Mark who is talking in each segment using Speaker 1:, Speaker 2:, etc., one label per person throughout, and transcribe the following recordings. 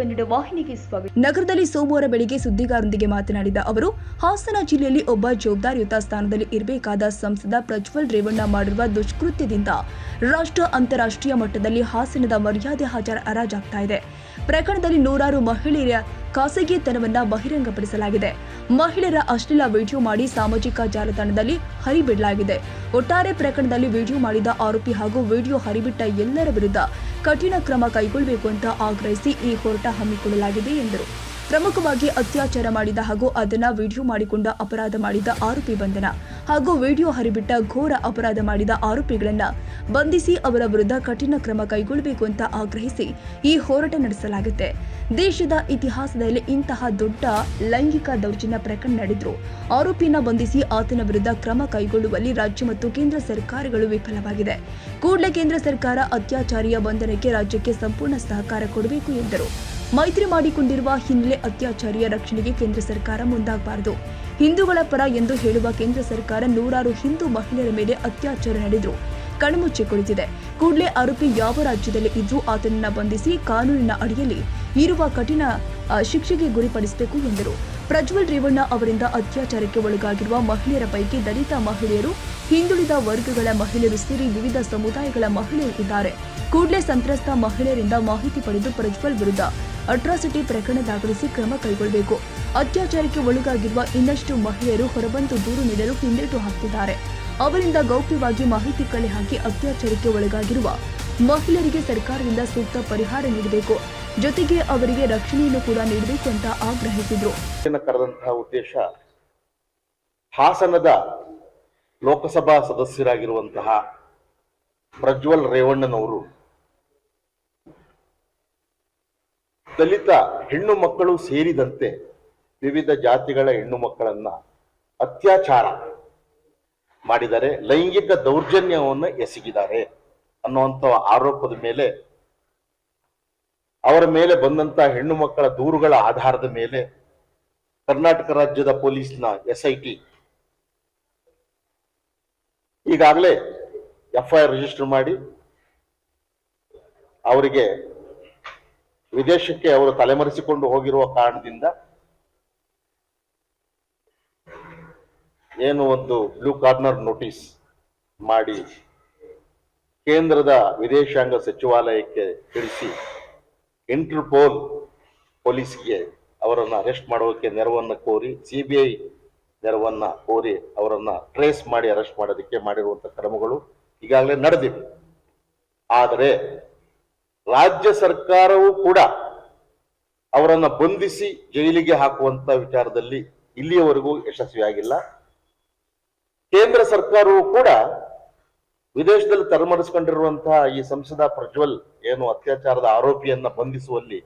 Speaker 1: ಕನ್ನಡ ವಾಹಿನಿಗೆ ಸ್ವಾಗತ.
Speaker 2: ನಗರದಲ್ಲಿ ಸೋಮವಾರ ಬೆಳಿಗ್ಗೆ ಸುದ್ದಿಗಾರರೊಂದಿಗೆ ಮಾತನಾಡಿದ ಅವರು, ಹಾಸನ ಜಿಲ್ಲೆಯಲ್ಲಿ ಒಬ್ಬ ಜವಾಬ್ದಾರಿಯುತ ಸ್ಥಾನದಲ್ಲಿ ಇರಬೇಕಾದ ಸಂಸದ ಪ್ರಜ್ವಲ್ ರೇವಣ್ಣ ಮಾಡಿರುವ ದುಷ್ಕೃತ್ಯದಿಂದ ರಾಷ್ಟ್ರ ಅಂತಾರಾಷ್ಟ್ರೀಯ ಮಟ್ಟದಲ್ಲಿ ಹಾಸನದ ಮರ್ಯಾದೆ ಹಾಜರ ಹರಾಜಾಗ್ತಾ ಇದೆ. ಪ್ರಕರಣದಲ್ಲಿ ನೂರಾರು ಮಹಿಳೆಯರ ಖಾಸಗಿತನವನ್ನ ಬಹಿರಂಗಪಡಿಸಲಾಗಿದೆ. ಮಹಿಳೆಯರ ಅಶ್ಲೀಲ ವಿಡಿಯೋ ಮಾಡಿ ಸಾಮಾಜಿಕ ಜಾಲತಾಣದಲ್ಲಿ ಹರಿಬಿಡಲಾಗಿದೆ. ಒಟ್ಟಾರೆ ಪ್ರಕರಣದಲ್ಲಿ ವಿಡಿಯೋ ಮಾಡಿದ ಆರೋಪಿ ಹಾಗೂ ವಿಡಿಯೋ ಹರಿಬಿಟ್ಟ ಎಲ್ಲರ ವಿರುದ್ಧ ಕಠಿಣ ಕ್ರಮ ಕೈಗೊಳ್ಳಬೇಕು ಅಂತ ಆಗ್ರಹಿಸಿ ಈ ಹೋರಾಟ ಹಮ್ಮಿಕೊಳ್ಳಲಾಗಿದೆ ಎಂದರು. ಪ್ರಮುಖವಾಗಿ ಅತ್ಯಾಚಾರ ಮಾಡಿದ ಹಾಗೂ ಅದನ್ನ ವಿಡಿಯೋ ಮಾಡಿಕೊಂಡ ಅಪರಾಧ ಮಾಡಿದ ಆರೋಪಿ ಬಂಧನ ಹಾಗೂ ವಿಡಿಯೋ ಹರಿಬಿಟ್ಟ ಘೋರ ಅಪರಾಧ ಮಾಡಿದ ಆರೋಪಿಗಳನ್ನ ಬಂಧಿಸಿ ಅವರ ವಿರುದ್ಧ ಕಠಿಣ ಕ್ರಮ ಕೈಗೊಳ್ಳಬೇಕು ಅಂತ ಆಗ್ರಹಿಸಿ ಈ ಹೋರಾಟ ನಡೆಸಲಾಗುತ್ತೆ. ದೇಶದ ಇತಿಹಾಸದಲ್ಲಿ ಇಂತಹ ದೊಡ್ಡ ಲೈಂಗಿಕ ದೌರ್ಜನ್ಯ ಪ್ರಕರಣ ನಡೆದ್ರು. ಆರೋಪಿಯನ್ನ ಬಂಧಿಸಿ ಆತನ ವಿರುದ್ಧ ಕ್ರಮ ಕೈಗೊಳ್ಳುವಲ್ಲಿ ರಾಜ್ಯ ಮತ್ತು ಕೇಂದ್ರ ಸರ್ಕಾರಗಳು ವಿಫಲವಾಗಿದೆ. ಕೂಡಲೇ ಕೇಂದ್ರ ಸರ್ಕಾರ ಅತ್ಯಾಚಾರಿಯ ಬಂಧನಕ್ಕೆ ರಾಜ್ಯಕ್ಕೆ ಸಂಪೂರ್ಣ ಸಹಕಾರ ಕೊಡಬೇಕು ಎಂದರು. ಮೈತ್ರಿ ಮಾಡಿಕೊಂಡಿರುವ ಹಿನ್ನೆಲೆ ಅತ್ಯಾಚಾರಿಯ ರಕ್ಷಣೆಗೆ ಕೇಂದ್ರ ಸರ್ಕಾರ ಮುಂದಾಗಬಾರದು. ಹಿಂದೂಗಳ ಪರ ಎಂದು ಹೇಳುವ ಕೇಂದ್ರ ಸರ್ಕಾರ ನೂರಾರು ಹಿಂದೂ ಮಹಿಳೆಯರ ಮೇಲೆ ಅತ್ಯಾಚಾರ ನಡೆದರು ಕಣ್ಮುಚ್ಚಿ ಕುಳಿತಿದೆ. ಕೂಡಲೇ ಆರೋಪಿ ಯಾವ ರಾಜ್ಯದಲ್ಲಿ ಇದ್ರೂ ಆತನನ್ನು ಬಂಧಿಸಿ ಕಾನೂನಿನ ಅಡಿಯಲ್ಲಿ ಇರುವ ಕಠಿಣ ಶಿಕ್ಷೆಗೆ ಗುರಿಪಡಿಸಬೇಕು ಎಂದರು. ಪ್ರಜ್ವಲ್ ರೇವಣ್ಣ ಅವರಿಂದ ಅತ್ಯಾಚಾರಕ್ಕೆ ಒಳಗಾಗಿರುವ ಮಹಿಳೆಯರ ಪೈಕಿ ದಲಿತ ಮಹಿಳೆಯರು, ಹಿಂದುಳಿದ ವರ್ಗಗಳ ಮಹಿಳೆಯರು ಸೇರಿ ವಿವಿಧ ಸಮುದಾಯಗಳ ಮಹಿಳೆಯರು ಇದ್ದಾರೆ. ಕೂಡಲೇ ಸಂತ್ರಸ್ತ ಮಹಿಳೆಯರಿಂದ ಮಾಹಿತಿ ಪಡೆದು ಪ್ರಜ್ವಲ್ ವಿರುದ್ಧ ಅಟ್ರಾಸಿಟಿ ಪ್ರಕರಣ ದಾಖಲಿಸಿ ಕ್ರಮ ಕೈಗೊಳ್ಳಬೇಕು. ಅತ್ಯಾಚಾರಕ್ಕೆ ಒಳಗಾಗಿರುವ ಇನ್ನಷ್ಟು ಮಹಿಳೆಯರು ಹೊರಬಂದು ದೂರು ನೀಡಲು ಹಿಂದೇಟು ಹಾಕ್ತಿದ್ದಾರೆ ಅವರಿಂದ ಗೌಪ್ಯವಾಗಿ ಮಾಹಿತಿ ಕಲೆ ಹಾಕಿ ಅತ್ಯಾಚಾರಕ್ಕೆ ಒಳಗಾಗಿರುವ ಮಹಿಳೆಯರಿಗೆ ಸರ್ಕಾರದಿಂದ ಸೂಕ್ತ ಪರಿಹಾರ ನೀಡಬೇಕು. ಜೊತೆಗೆ ಅವರಿಗೆ ರಕ್ಷಣೆಯನ್ನು ಕೂಡ ನೀಡಬೇಕು ಅಂತ ಆಗ್ರಹಿಸಿದ್ರು.
Speaker 3: ಕರೆದಂತಹ ಉದ್ದೇಶ ಹಾಸನದ ಲೋಕಸಭಾ ಸದಸ್ಯರಾಗಿರುವಂತಹ ಪ್ರಜ್ವಲ್ ರೇವಣ್ಣನವರು ದಲಿತ ಹೆಣ್ಣು ಮಕ್ಕಳು ಸೇರಿದಂತೆ ವಿವಿಧ ಜಾತಿಗಳ ಹೆಣ್ಣು ಮಕ್ಕಳನ್ನ ಅತ್ಯಾಚಾರ ಮಾಡಿದರೆ ಲೈಂಗಿಕ ದೌರ್ಜನ್ಯವನ್ನು ಎಸಗಿದ್ದಾರೆ. ಅನ್ನುವಂಥ ಆರೋಪದ ಮೇಲೆ, ಅವರ ಮೇಲೆ ಬಂದಂತ ಹೆಣ್ಣು ಮಕ್ಕಳ ದೂರುಗಳ ಆಧಾರದ ಮೇಲೆ ಕರ್ನಾಟಕ ರಾಜ್ಯದ ಪೊಲೀಸ್ನ ಎಸ್ ಟಿ ಈಗಾಗಲೇ ಎಫ್ಐಆರ್ ರಿಜಿಸ್ಟರ್ ಮಾಡಿ ಅವರಿಗೆ ವಿದೇಶಕ್ಕೆ ಅವರು ತಲೆಮರೆಸಿಕೊಂಡು ಹೋಗಿರುವ ಕಾರಣದಿಂದ ಏನು ಒಂದು ಬ್ಲೂ ಕಾರ್ನರ್ ನೋಟಿಸ್ ಮಾಡಿ ಕೇಂದ್ರದ ವಿದೇಶಾಂಗ ಸಚಿವಾಲಯಕ್ಕೆ ತಿಳಿಸಿ ಇಂಟರ್ಪೋಲ್ ಪೊಲೀಸ್ಗೆ ಅವರನ್ನು ಅರೆಸ್ಟ್ ಮಾಡೋಕ್ಕೆ ನೆರವನ್ನು ಕೋರಿ ಸಿ ಬಿ ಐ ನೆರವನ್ನು ಕೋರಿ ಅವರನ್ನು ಟ್ರೇಸ್ ಮಾಡಿ ಅರೆಸ್ಟ್ ಮಾಡೋದಕ್ಕೆ ಮಾಡಿರುವಂಥ ಕ್ರಮಗಳು ಈಗಾಗಲೇ ನಡೆದಿವೆ. ಆದರೆ ರಾಜ್ಯ ಸರ್ಕಾರವೂ ಕೂಡ ಅವರನ್ನು ಬಂಧಿಸಿ ಜೈಲಿಗೆ ಹಾಕುವಂಥ ವಿಚಾರದಲ್ಲಿ ಇಲ್ಲಿಯವರೆಗೂ ಯಶಸ್ವಿಯಾಗಿಲ್ಲ. ಕೇಂದ್ರ ಸರ್ಕಾರವೂ ಕೂಡ ವಿದೇಶದಲ್ಲಿ ತಲೆಮರೆಸಿಕೊಂಡಿರುವಂತಹ ಈ ಸಂಸದ ಪ್ರಜ್ವಲ್ ಏನು ಅತ್ಯಾಚಾರದ ಆರೋಪಿಯನ್ನ ಬಂಧಿಸುವಲ್ಲಿ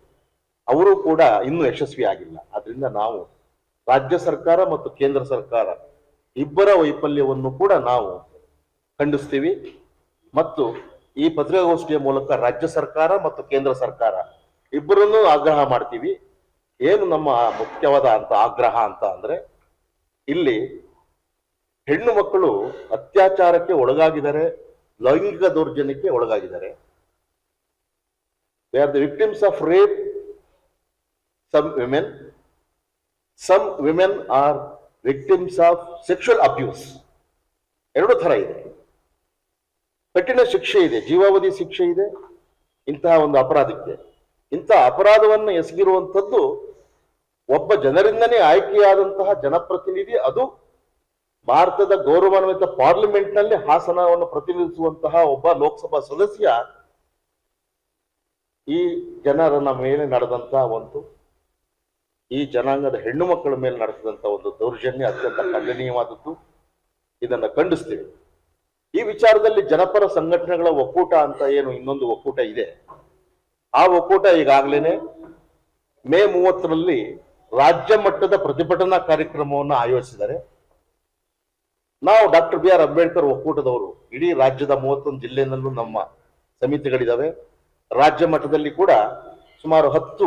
Speaker 3: ಅವರು ಕೂಡ ಇನ್ನೂ ಯಶಸ್ವಿ ಆಗಿಲ್ಲ ಆದ್ರಿಂದ ನಾವು ರಾಜ್ಯ ಸರ್ಕಾರ ಮತ್ತು ಕೇಂದ್ರ ಸರ್ಕಾರ ಇಬ್ಬರ ವೈಫಲ್ಯವನ್ನು ಕೂಡ ನಾವು ಖಂಡಿಸ್ತೀವಿ. ಮತ್ತು ಈ ಪತ್ರಿಕಾಗೋಷ್ಠಿಯ ಮೂಲಕ ರಾಜ್ಯ ಸರ್ಕಾರ ಮತ್ತು ಕೇಂದ್ರ ಸರ್ಕಾರ ಇಬ್ಬರನ್ನೂ ಆಗ್ರಹ ಮಾಡ್ತೀವಿ. ಏನು ನಮ್ಮ ಮುಖ್ಯವಾದ ಅಂತ ಆಗ್ರಹ ಅಂತ ಅಂದ್ರೆ ಇಲ್ಲಿ ಹೆಣ್ಣು ಮಕ್ಕಳು ಅತ್ಯಾಚಾರಕ್ಕೆ ಒಳಗಾಗಿದ್ದಾರೆ, ಲೈಂಗಿಕ ದೌರ್ಜನ್ಯಕ್ಕೆ ಒಳಗಾಗಿದ್ದಾರೆ. They are the victims of rape some women some women are victims of sexual abuse ಎರಡು ಥರ ಇದೆ. ಕಠಿಣ ಶಿಕ್ಷೆ ಇದೆ, ಜೀವಾವಧಿ ಶಿಕ್ಷೆ ಇದೆ, ಇಂತಹ ಒಂದು ಅಪರಾಧಕ್ಕೆ. ಇಂತಹ ಅಪರಾಧವನ್ನು ಎಸಗಿರುವಂಥದ್ದು ಒಬ್ಬ ಜನರಿಂದನೇ ಆಯ್ಕೆಯಾದಂತಹ ಜನಪ್ರತಿನಿಧಿ, ಅದು ಭಾರತದ ಗೌರವಾನ್ವಿತ ಪಾರ್ಲಿಮೆಂಟ್ನಲ್ಲಿ ಹಾಸನವನ್ನು ಪ್ರತಿನಿಧಿಸುವಂತಹ ಒಬ್ಬ ಲೋಕಸಭಾ ಸದಸ್ಯ ಈ ಜನರನ್ನ ಮೇಲೆ ನಡೆದಂತಹ ಒಂದು, ಈ ಜನಾಂಗದ ಹೆಣ್ಣು ಮಕ್ಕಳ ಮೇಲೆ ನಡೆಸಿದಂತಹ ಒಂದು ದೌರ್ಜನ್ಯ ಅತ್ಯಂತ ಖಂಡನೀಯವಾದದ್ದು. ಇದನ್ನ ಖಂಡಿಸ್ತೇವೆ. ಈ ವಿಚಾರದಲ್ಲಿ ಜನಪರ ಸಂಘಟನೆಗಳ ಒಕ್ಕೂಟ ಅಂತ ಏನು ಇನ್ನೊಂದು ಒಕ್ಕೂಟ ಇದೆ. ಆ ಒಕ್ಕೂಟ ಈಗಾಗಲೇ ಮೇ ಮೂವತ್ತರಲ್ಲಿ ರಾಜ್ಯ ಮಟ್ಟದ ಪ್ರತಿಭಟನಾ ಕಾರ್ಯಕ್ರಮವನ್ನು ಆಯೋಜಿಸಿದ್ದಾರೆ. ನಾವು ಡಾಕ್ಟರ್ ಬಿ ಆರ್ ಅಂಬೇಡ್ಕರ್ ಒಕ್ಕೂಟದವರು, ಇಡೀ ರಾಜ್ಯದ ಮೂವತ್ತೊಂದು ಜಿಲ್ಲೆಯಲ್ಲೂ ನಮ್ಮ ಸಮಿತಿಗಳಿದಾವೆ. ರಾಜ್ಯ ಮಟ್ಟದಲ್ಲಿ ಕೂಡ ಸುಮಾರು ಹತ್ತು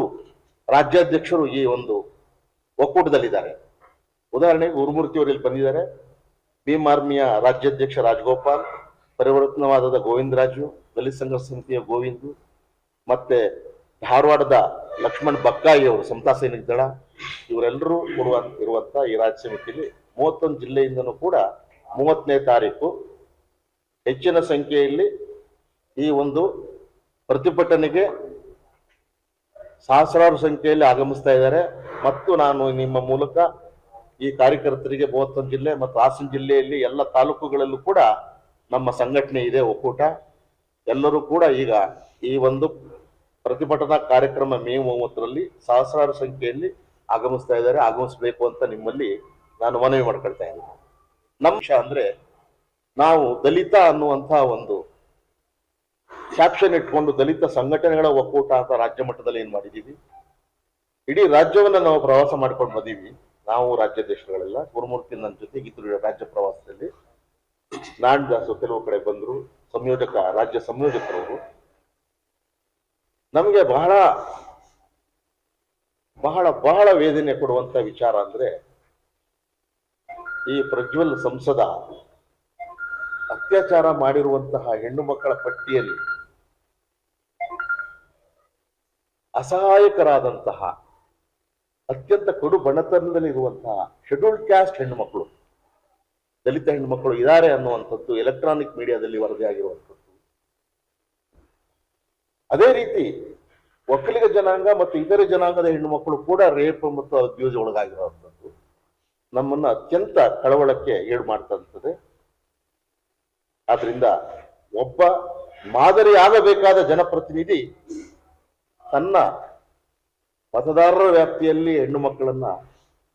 Speaker 3: ರಾಜ್ಯಾಧ್ಯಕ್ಷರು ಈ ಒಂದು ಒಕ್ಕೂಟದಲ್ಲಿದ್ದಾರೆ. ಉದಾಹರಣೆಗೆ ಗುರುಮೂರ್ತಿ ಅವರು ಬಂದಿದ್ದಾರೆ. ಭೀಮ್ ಆರ್ಮಿಯ ರಾಜ್ಯಾಧ್ಯಕ್ಷ ರಾಜಗೋಪಾಲ್, ಪರಿವರ್ತನವಾದದ ಗೋವಿಂದರಾಜು ದಲಿತ ಸಂಘ ಸಮಿತಿಯ ಗೋವಿಂದು, ಮತ್ತೆ ಧಾರವಾಡದ ಲಕ್ಷ್ಮಣ್ ಬಕ್ಕಾಯಿ ಅವರು, ಸಮತಾ ಸೈನಿಕ ದಳ, ಇವರೆಲ್ಲರೂ ಕೊಡುವ ಇರುವಂತ ಈ ರಾಜ್ಯ ಸಮಿತಿಯಲ್ಲಿ ಮೂವತ್ತೊಂದು ಜಿಲ್ಲೆಯಿಂದನೂ ಕೂಡ ಮೂವತ್ತನೇ ತಾರೀಕು ಹೆಚ್ಚಿನ ಸಂಖ್ಯೆಯಲ್ಲಿ ಈ ಒಂದು ಪ್ರತಿಭಟನೆಗೆ ಸಹಸ್ರಾರು ಸಂಖ್ಯೆಯಲ್ಲಿ ಆಗಮಿಸ್ತಾ ಇದ್ದಾರೆ. ಮತ್ತು ನಾನು ನಿಮ್ಮ ಮೂಲಕ ಈ ಕಾರ್ಯಕರ್ತರಿಗೆ ಮೂವತ್ತೊಂದು ಜಿಲ್ಲೆ ಮತ್ತು ಹಾಸನ ಜಿಲ್ಲೆಯಲ್ಲಿ ಎಲ್ಲ ತಾಲೂಕುಗಳಲ್ಲೂ ಕೂಡ ನಮ್ಮ ಸಂಘಟನೆ ಇದೆ, ಒಕ್ಕೂಟ. ಎಲ್ಲರೂ ಕೂಡ ಈಗ ಈ ಒಂದು ಪ್ರತಿಭಟನಾ ಕಾರ್ಯಕ್ರಮ ಮೇ ಮೂವತ್ತರಲ್ಲಿ ಸಹಸ್ರಾರು ಸಂಖ್ಯೆಯಲ್ಲಿ ಆಗಮಿಸ್ತಾ ಇದ್ದಾರೆ. ಆಗಮಿಸಬೇಕು ಅಂತ ನಿಮ್ಮಲ್ಲಿ ನಾನು ಮನವಿ ಮಾಡ್ಕೊಳ್ತಾ ಇದ್ದೀನಿ. ನಮ್ಮ ಅಂದ್ರೆ ನಾವು ದಲಿತ ಅನ್ನುವಂತಹ ಒಂದು ಕ್ಯಾಪ್ಷನ್ ಇಟ್ಕೊಂಡು ದಲಿತ ಸಂಘಟನೆಗಳ ಒಕ್ಕೂಟ ಅಂತ ರಾಜ್ಯ ಮಟ್ಟದಲ್ಲಿ ಏನ್ ಮಾಡಿದೀವಿ? ಇಡೀ ರಾಜ್ಯವನ್ನ ನಾವು ಪ್ರವಾಸ ಮಾಡ್ಕೊಂಡು ಬಂದೀವಿ. ನಾವು ರಾಜ್ಯ ದೇಶಗಳೆಲ್ಲ, ಗುರುಮೂರ್ತಿ ನನ್ನ ಜೊತೆಗಿದ್ರು ರಾಜ್ಯ ಪ್ರವಾಸದಲ್ಲಿ. ನಾನ್ ದಾಸು ಕೆಲವು ಕಡೆ ಬಂದ್ರು, ಸಂಯೋಜಕ, ರಾಜ್ಯ ಸಂಯೋಜಕರವರು. ನಮಗೆ ಬಹಳ ಬಹಳ ಬಹಳ ವೇದನೆ ಕೊಡುವಂತ ವಿಚಾರ ಅಂದ್ರೆ ಈ ಪ್ರಜ್ವಲ್ ಸಂಸದ ಅತ್ಯಾಚಾರ ಮಾಡಿರುವಂತಹ ಹೆಣ್ಣು ಮಕ್ಕಳ ಪಟ್ಟಿಯಲ್ಲಿ ಅಸಹಾಯಕರಾದಂತಹ, ಅತ್ಯಂತ ಕಡು ಬಣತನದಲ್ಲಿ ಇರುವಂತಹ ಶೆಡ್ಯೂಲ್ಡ್ ಕ್ಯಾಸ್ಟ್ ಹೆಣ್ಣು ಮಕ್ಕಳು ದಲಿತ ಹೆಣ್ಣು ಮಕ್ಕಳು ಇದ್ದಾರೆ ಅನ್ನುವಂಥದ್ದು ಎಲೆಕ್ಟ್ರಾನಿಕ್ ಮೀಡಿಯಾದಲ್ಲಿ ವರದಿಯಾಗಿರುವಂಥದ್ದು. ಅದೇ ರೀತಿ ಒಕ್ಕಲಿಗ ಜನಾಂಗ ಮತ್ತು ಇತರೆ ಜನಾಂಗದ ಹೆಣ್ಣು ಮಕ್ಕಳು ಕೂಡ ರೇಪ್ ಮತ್ತು ಅಬ್ಯೂಸ್ ಒಳಗಾಗಿರುವಂಥದ್ದು. ನಮ್ಮನ್ನ ಅತ್ಯಂತ ಕಳವಳಕ್ಕೆ ಏಳು ಮಾಡ್ತಂಥದ್ದು ಆದ್ರಿಂದ ಒಬ್ಬ ಮಾದರಿ ಆಗಬೇಕಾದ ಜನಪ್ರತಿನಿಧಿ ತನ್ನ ಮತದಾರರ ವ್ಯಾಪ್ತಿಯಲ್ಲಿ ಹೆಣ್ಣು ಮಕ್ಕಳನ್ನ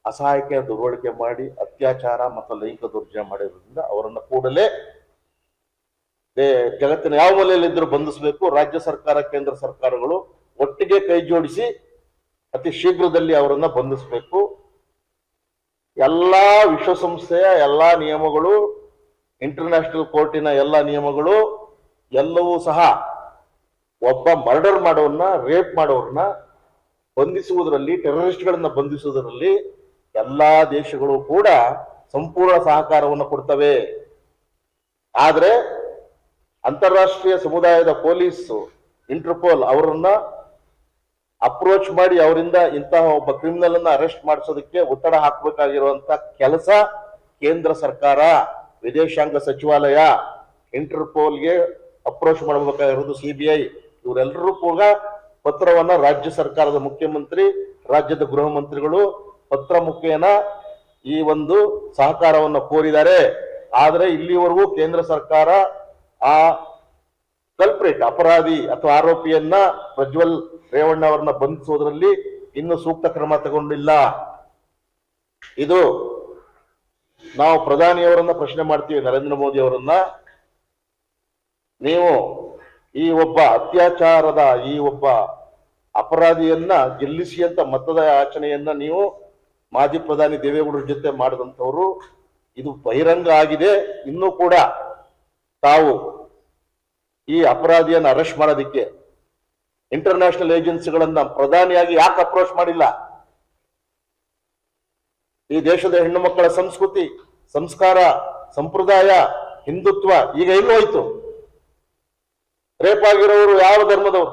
Speaker 3: ಅಸಹಾಯಕ ದುರ್ವಳಿಕೆ ಮಾಡಿ, ಅತ್ಯಾಚಾರ ಮತ್ತು ಲೈಂಗಿಕ ದುರ್ಜಯ ಮಾಡಿರೋದ್ರಿಂದ ಅವರನ್ನ ಕೂಡಲೇ ಜಗತ್ತಿನ ಯಾವ ಮೂಲೆಯಲ್ಲಿದ್ದರೂ ಬಂಧಿಸಬೇಕು. ರಾಜ್ಯ ಸರ್ಕಾರ, ಕೇಂದ್ರ ಸರ್ಕಾರಗಳು ಒಟ್ಟಿಗೆ ಕೈ ಜೋಡಿಸಿ ಅತಿ ಶೀಘ್ರದಲ್ಲಿ ಅವರನ್ನ ಬಂಧಿಸಬೇಕು. ಎಲ್ಲಾ ವಿಶ್ವಸಂಸ್ಥೆಯ ಎಲ್ಲ ನಿಯಮಗಳು ಇಂಟರ್ನ್ಯಾಷನಲ್ ಕೋರ್ಟಿನ ಎಲ್ಲ ನಿಯಮಗಳು, ಎಲ್ಲವೂ ಸಹ ಒಬ್ಬ ಮರ್ಡರ್ ಮಾಡೋರನ್ನ ರೇಪ್ ಮಾಡೋರನ್ನ ಬಂಧಿಸುವುದರಲ್ಲಿ ಟೆರರಿಸ್ಟ್ಗಳನ್ನ ಬಂಧಿಸುವುದರಲ್ಲಿ ಎಲ್ಲಾ ದೇಶಗಳು ಕೂಡ ಸಂಪೂರ್ಣ ಸಹಕಾರವನ್ನು ಕೊಡ್ತವೆ. ಆದರೆ ಅಂತಾರಾಷ್ಟ್ರೀಯ ಸಮುದಾಯದ ಪೊಲೀಸ್ ಇಂಟರ್ಪೋಲ್ ಅವರನ್ನ ಅಪ್ರೋಚ್ ಮಾಡಿ ಅವರಿಂದ ಇಂತಹ ಒಬ್ಬ ಕ್ರಿಮಿನಲ್ ಅನ್ನ ಅರೆಸ್ಟ್ ಮಾಡಿಸೋದಕ್ಕೆ ಒತ್ತಡ ಹಾಕಬೇಕಾಗಿರುವಂತ ಕೆಲಸ ಕೇಂದ್ರ ಸರ್ಕಾರ, ವಿದೇಶಾಂಗ ಸಚಿವಾಲಯ, ಇಂಟರ್ಪೋಲ್ಗೆ ಅಪ್ರೋಚ್ ಮಾಡಬೇಕಾಗಿರೋದು ಸಿಬಿಐ ಇವರೆಲ್ಲರೂ ಕೂಡ ಪತ್ರವನ್ನ ರಾಜ್ಯ ಸರ್ಕಾರದ ಮುಖ್ಯಮಂತ್ರಿ, ರಾಜ್ಯದ ಗೃಹ ಮಂತ್ರಿಗಳು ಪತ್ರ ಮುಖೇನ ಈ ಒಂದು ಸಹಕಾರವನ್ನು ಕೋರಿದ್ದಾರೆ. ಆದರೆ ಇಲ್ಲಿವರೆಗೂ ಕೇಂದ್ರ ಸರ್ಕಾರ ಆ ಕಲ್ಪ್ರೇಟ್ ಅಪರಾಧಿ ಅಥವಾ ಆರೋಪಿಯನ್ನ ಪ್ರಜ್ವಲ್ ರೇವಣ್ಣ ಅವರನ್ನ ಬಂಧಿಸುವುದರಲ್ಲಿ ಇನ್ನು ಸೂಕ್ತ ಕ್ರಮ ತಗೊಂಡಿಲ್ಲ. ಇದು ನಾವು ಪ್ರಧಾನಿಯವರನ್ನ ಪ್ರಶ್ನೆ ಮಾಡ್ತೀವಿ, ನರೇಂದ್ರ ಮೋದಿ ಅವರನ್ನ. ನೀವು ಈ ಒಬ್ಬ ಅತ್ಯಾಚಾರದ ಈ ಒಬ್ಬ ಅಪರಾಧಿಯನ್ನ ಗೆಲ್ಲಿಸಿ ಅಂತ ಮತದ ಆಚರಣೆಯನ್ನ ನೀವು ಮಾಜಿ ಪ್ರಧಾನಿ ದೇವೇಗೌಡರ ಜೊತೆ ಮಾಡಿದಂಥವ್ರು, ಇದು ಬಹಿರಂಗ ಆಗಿದೆ. ಇನ್ನೂ ಕೂಡ ತಾವು ಈ ಅಪರಾಧಿಯನ್ನು ಅರೆಸ್ಟ್ ಮಾಡೋದಿಕ್ಕೆ ಇಂಟರ್ನ್ಯಾಷನಲ್ ಏಜೆನ್ಸಿಗಳನ್ನ ಪ್ರಧಾನಿಯಾಗಿ ಯಾಕೆ ಅಪ್ರೋಚ್ ಮಾಡಿಲ್ಲ? ಈ ದೇಶದ ಹೆಣ್ಣು ಮಕ್ಕಳ ಸಂಸ್ಕೃತಿ, ಸಂಸ್ಕಾರ, ಸಂಪ್ರದಾಯ, ಹಿಂದುತ್ವ ಈಗ ಎಲ್ಲೂ ಹೋಯ್ತು? ರೇಪ್ ಆಗಿರೋರು ಯಾವ ಧರ್ಮದವರು?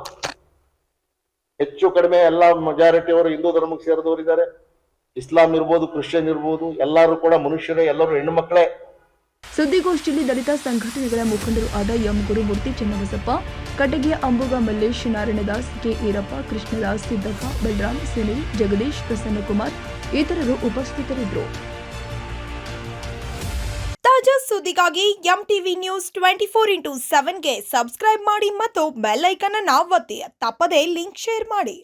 Speaker 3: ಹೆಚ್ಚು ಕಡಿಮೆ ಎಲ್ಲ ಮೆಜಾರಿಟಿ ಅವರು ಹಿಂದೂ ಧರ್ಮಕ್ಕೆ ಸೇರಿದವರು ಇದ್ದಾರೆ ಇಸ್ಲಾಂ ಇರ್ಬೋದು, ಕ್ರಿಶ್ಚಿಯನ್ ಇರ್ಬೋದು, ಎಲ್ಲರೂ ಕೂಡ ಮನುಷ್ಯರೇ, ಎಲ್ಲರೂ ಹೆಣ್ಣು ಮಕ್ಕಳೇ.
Speaker 2: ಸುದ್ದಿಗೋಷ್ಠಿಯಲ್ಲಿ ದಲಿತ ಸಂಘಟನೆಗಳ ಮುಖಂಡರು ಆದ ಎಂ ಗುರುಮೂರ್ತಿ ಚನ್ನಬಸಪ್ಪ, ಕಟಗಿಯ ಅಂಬುಗ ಮಲ್ಲೇಶ್, ನಾರಾಯಣದಾಸ್, ಕೆ ಈರಪ್ಪ, ಕೃಷ್ಣದಾಸ್, ಸಿದ್ದಪ್ಪ ಬಲರಾಮ್ ಸುನಿಲ್, ಜಗದೀಶ್, ಪ್ರಸನ್ನಕುಮಾರ್ ಇತರರು ಉಪಸ್ಥಿತರಿದ್ದರು.
Speaker 1: ತಾಜಾ ಸುದ್ದಿಗಾಗಿ M TV news twenty four into ಸೆವೆನ್ಗೆ subscribe ಮಾಡಿ ಮತ್ತು ಬೆಲ್ ಅನ್ನು ಒತ್ತಿ. ತಪ್ಪದೇ ಲಿಂಕ್ ಶೇರ್ ಮಾಡಿ.